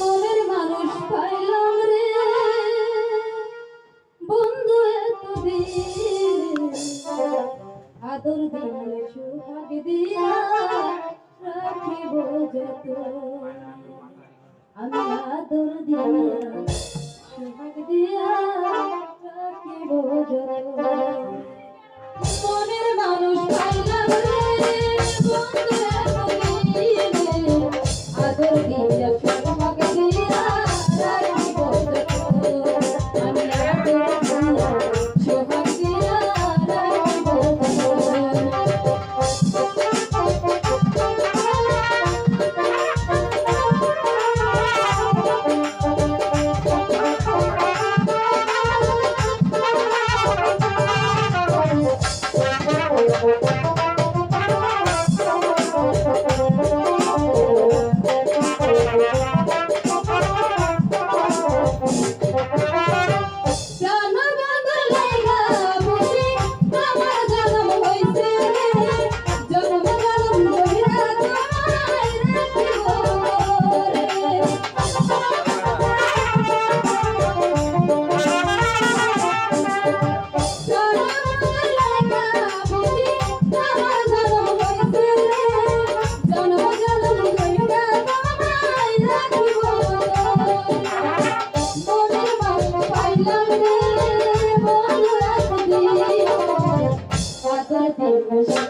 মনের মানুষ বন্ধু এতদিন আদর দিয়ে সুহাগ দিয়া আমি আদর দিয়া Thank you.